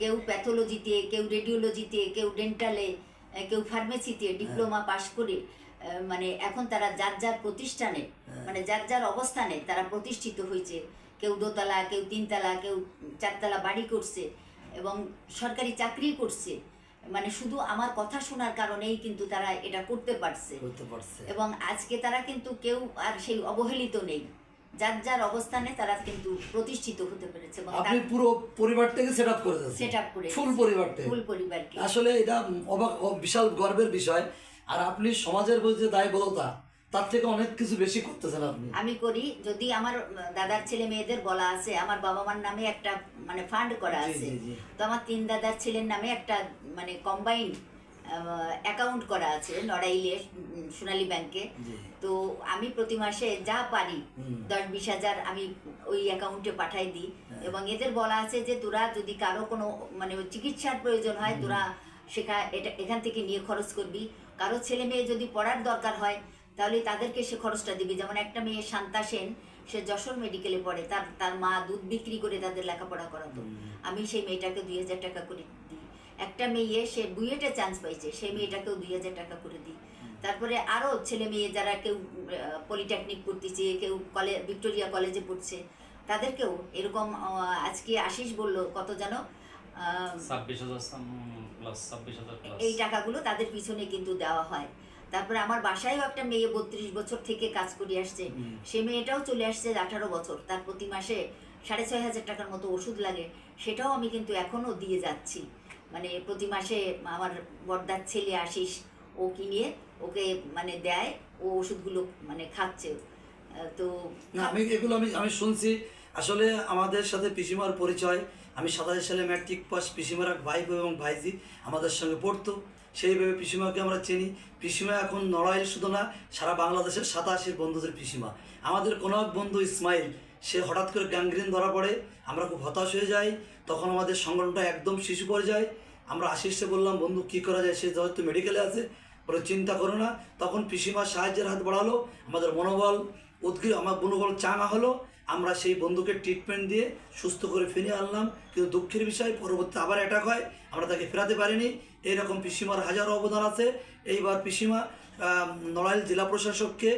কেউ প্যাথোলজিতে কেউ রেডিওলজিতে কেউ ডেন্টালে কেউ ফার্মেসিতে ডিপ্লোমা পাশ করে মানে এখন তারা যার যার প্রতিষ্ঠানে মানে যার যার অবস্থানে তারা প্রতিষ্ঠিত হয়েছে। কেউ দোতলা কেউ তিনতলা কেউ চারতলা বাড়ি করছে এবং সরকারি চাকরি করছে। মানে শুধু আমার কথা শোনার কারণেই কিন্তু তারা এটা করতে পারছে। এবং আজকে তারা কিন্তু কেউ আর সেই অবহেলিত নেই। যার যার অবস্থানে তারা কিন্তু প্রতিষ্ঠিত হতে পেরেছে আপনি পুরো পরিবারটাকে সেট আপ করে সেট আপ করে ফুল পরিবারটা ফুল পরিবারকে। আসলে এটা অবাক বিশাল গর্বের বিষয়। আর আপনি সমাজের যে দায়বদ্ধতা তার থেকে অনেক কিছু বেশি করতেছেন আপনি। আমি করি যদি আমার দাদার ছেলে মেয়েদের বলা আছে আমার বাবা মার নামে একটা মানে ফান্ড করা আছে। তো আমার তিন দাদার ছেলের নামে একটা মানে কম্বাইন্ড অ্যাকাউন্ট করা আছে নড়াইলে সোনালী ব্যাংকে তো আমি প্রতি মাসে যা পারি দশ বিশ হাজার আমি ওই অ্যাকাউন্টে পাঠাই দিই। হ্যাঁ। এবং এদের বলা আছে যে তোরা যদি কারও কোনো মানে চিকিৎসার প্রয়োজন হয় তোরা সেখা এটা এখান থেকে নিয়ে খরচ করবি। কারও ছেলে মেয়ে যদি পড়ার দরকার হয় তাহলে তাদেরকে সে খরচটা দিবি। যেমন একটা মেয়ে শান্তা সেন সে যশোর মেডিকেলে পড়ে। তার তার মা দুধ বিক্রি করে তাদের লেখাপড়া করাতো। আমি সেই মেয়েটাকে দুই হাজার টাকা করে একটা মেয়ে সে বুয়েটে চান্স পাইছে। সেই মেয়েটাকেও দুই হাজার টাকা করে দিই। তারপরে আরও ছেলে মেয়ে যারা কেউ পলিটেকনিক পড়তেছে কেউ কলেজ ভিক্টোরিয়া কলেজে পড়ছে তাদেরকেও এরকম আজকে আশিস বলল কত যেন এই টাকাগুলো তাদের পিছনে কিন্তু দেওয়া হয়। তারপরে আমার বাসায়ও একটা মেয়ে বত্রিশ বছর থেকে কাজ করে আসছে। সে মেয়েটাও চলে আসছে আঠারো বছর। তার প্রতি মাসে সাড়ে ছয় হাজার টাকার মতো ওষুধ লাগে। সেটাও আমি কিন্তু এখনও দিয়ে যাচ্ছি। মানে প্রতি মাসে আমার বর্দার ছেলে আসিস ও কিনে ওকে মানে দেয়, ও ওষুধগুলো মানে খাচ্ছে। তো আমি এগুলো আমি আমি শুনছি। আসলে আমাদের সাথে পিসিমার পরিচয়। আমি সাতাশ সালে ম্যাট্রিক পাস পিসিমার এক ভাই এবং ভাইজি আমাদের সঙ্গে পড়তো। সেইভাবে পিসিমাকে আমরা চিনি। পিসিমা এখন নড়াইল শুধু না, সারা বাংলাদেশের সাতাশের বন্ধুদের পিসিমা। আমাদের কোনো এক বন্ধু ইসমাইল সে হঠাৎ করে গ্যাংগ্রিন ধরা পড়ে, আমরা খুব হতাশ হয়ে যাই, তখন আমাদের সংগঠনটা একদম শিশু পর্যায়ে আমরা আশিসে বললাম, বন্ধু, কী করা যায়? সে হয়তো মেডিকেলে আছে, বলে চিন্তা করো না। তখন পিসিমা সাহায্যের হাত বাড়ালো, আমাদের মনোবল উদ্গীর আমার মনোবল চাঙা হলো। আমরা সেই বন্ধুকে ট্রিটমেন্ট দিয়ে সুস্থ করে ফিরে আনলাম, কিন্তু দুঃখের বিষয় পরবর্তী আবার অ্যাটাক হয়, আমরা তাকে ফেরাতে পারিনি। এইরকম পিসিমার হাজারো অবদান আছে। এইবার পিসিমা নড়াইল জেলা প্রশাসককে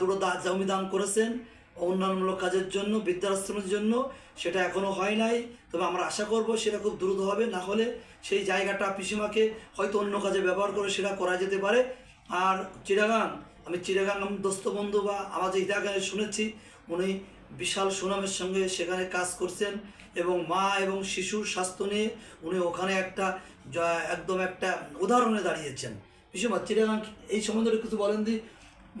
দুটো জমি দান করেছেন। উন্নয়নমূলক কাজের জন্য, বৃদ্ধাশ্রমের জন্য সেটা এখনও হয় নাই। তবে আমরা আশা করব সেটা খুব দ্রুত হবে। না হলে সেই জায়গাটা পিসিমাকে হয়তো অন্য কাজে ব্যবহার করে সেটা করা যেতে পারে। আর চিরাগাং আমি চিরাগাং আমার দোস্ত বন্ধু বা আমাদের ইতাগানে শুনেছি, উনি বিশাল সুনামের সঙ্গে সেখানে কাজ করছেন এবং মা এবং শিশুর স্বাস্থ্য নিয়ে উনি ওখানে একটা একদম একটা উদাহরণে দাঁড়িয়েছেন। পিসিমা চিরাগাং এই সম্বন্ধে কিছু বলেন দি।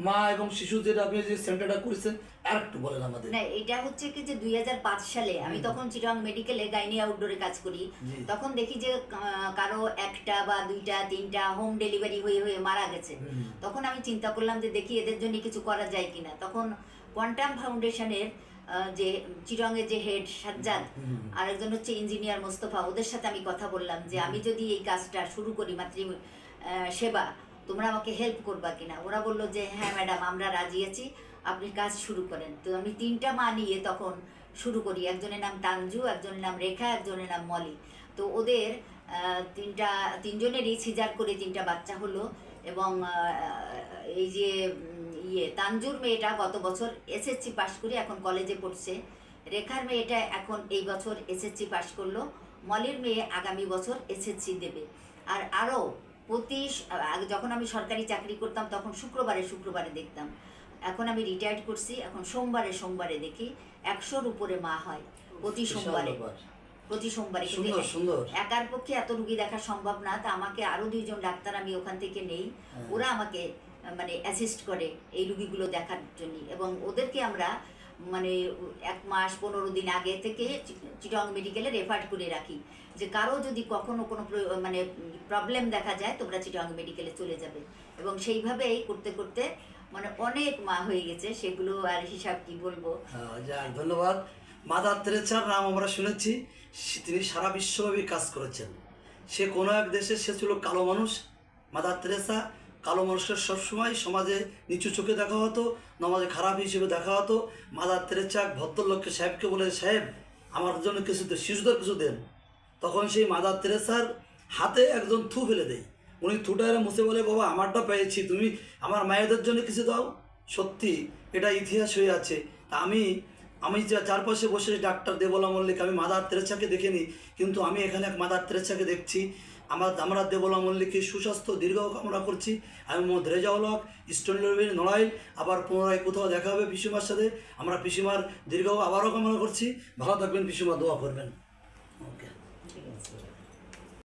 মা এবং শিশু যেটা আপনি যে সেন্টারটা করেছেন আর একটু বলেন আমাদের। না এটা হচ্ছে কি যে দুই সালে আমি তখন চিটং মেডিকেলে গাইনি আউটডোরে কাজ করি। তখন দেখি যে কারও একটা বা দুইটা তিনটা হোম ডেলিভারি হয়ে হয়ে মারা গেছে। তখন আমি চিন্তা করলাম যে দেখি এদের জন্য কিছু করা যায় কিনা। তখন কোয়ান্টাম ফাউন্ডেশনের যে চিটংয়ের যে হেড সাজ্জাদ। আর একজন হচ্ছে ইঞ্জিনিয়ার মোস্তফা ওদের সাথে আমি কথা বললাম যে আমি যদি এই কাজটা শুরু করি মাতৃ সেবা তোমরা আমাকে হেল্প করবা কিনা? ওরা বলল যে হ্যাঁ ম্যাডাম আমরা রাজি আছি। আপনি কাজ শুরু করেন। তো আমি তিনটা মা নিয়ে তখন শুরু করি। একজনের নাম তানজু, একজনের নাম রেখা, একজনের নাম মলি। তো ওদের তিনটা, তিনজনেরই সিজার করে তিনটা বাচ্চা হলো এবং এই যে ইয়ে তানজুর মেয়েটা গত বছর এসএসসি পাশ করে, এখন কলেজে পড়ছে। রেখার মেয়েটা এখন এই বছর এসএসসি পাশ করল। মলির মেয়ে আগামী বছর এসএসসি দেবে। আর আরও প্রতি যখন আমি সরকারি চাকরি করতাম তখন শুক্রবারে শুক্রবারে দেখতাম। এখন আমি রিটায়ার্ড করছি এখন সোমবারে সোমবারে দেখি একশোর উপরে মা হয় প্রতি সোমবারে। প্রতি সোমবারে। একার পক্ষে এত রুগী দেখা সম্ভব না তা আমাকে আরও দুইজন ডাক্তার আমি ওখান থেকে নেই। হ্যাঁ। ওরা আমাকে মানে অ্যাসিস্ট করে এই রুগীগুলো দেখার জন্য। এবং ওদেরকে আমরা মানে এক মাস পনেরো দিন আগে থেকে চিটং মেডিকেলে রেফার করে রাখি। যে কারও যদি কখনো কোনো মানে প্রবলেম দেখা যায় তোমরা চিটং মেডিকেলে চলে যাবে। এবং সেইভাবেই করতে করতে মানে অনেক মা হয়ে গেছে সেগুলো আর হিসাব কি বলব? হ্যাঁ, ধন্যবাদ। মাদার তেরেসার নাম আমরা শুনেছি তিনি সারা বিশ্বব্যাপী কাজ করেছেন। সে কোনো এক দেশে সে ছিল কালো মানুষ। মাদার তেরেসা কালো মানুষের সবসময় সমাজে নিচু চোখে দেখা হতো, নমাজে খারাপ হিসেবে দেখা হতো। মাদার তেরেসা এক ভদ্রলোককে সাহেবকে বলে, সাহেব, আমার জন্য কিছু শিশুদের কিছু দেন। তখন সেই মাদার তেরেসার হাতে একজন থু ফেলে দেয়। উনি থুটা এরা মুছে বলে, বাবা, আমারটা পেয়েছি, তুমি আমার মায়েদের জন্য কিছু দাও। সত্যি, এটা ইতিহাস হয়ে আছে। তা আমি আমি যা চারপাশে বসে ডাক্তার দেবলা মল্লিক, আমি মাদার তেরেসাকে দেখিনি কিন্তু আমি এখানে এক মাদার তেরেসাকে দেখছি। আমার আমরা দেবলা মল্লিককে সুস্বাস্থ্য, দীর্ঘ কামনা করছি। আমি মোহাম্মদ রেজাউল হক ইস্টার্ন নড়াইল। আবার পুনরায় কোথাও দেখা হবে পিসিমার সাথে। আমরা পিসিমার দীর্ঘ আবারও কামনা করছি। ভালো থাকবেন, পিসিমা দোয়া করবেন।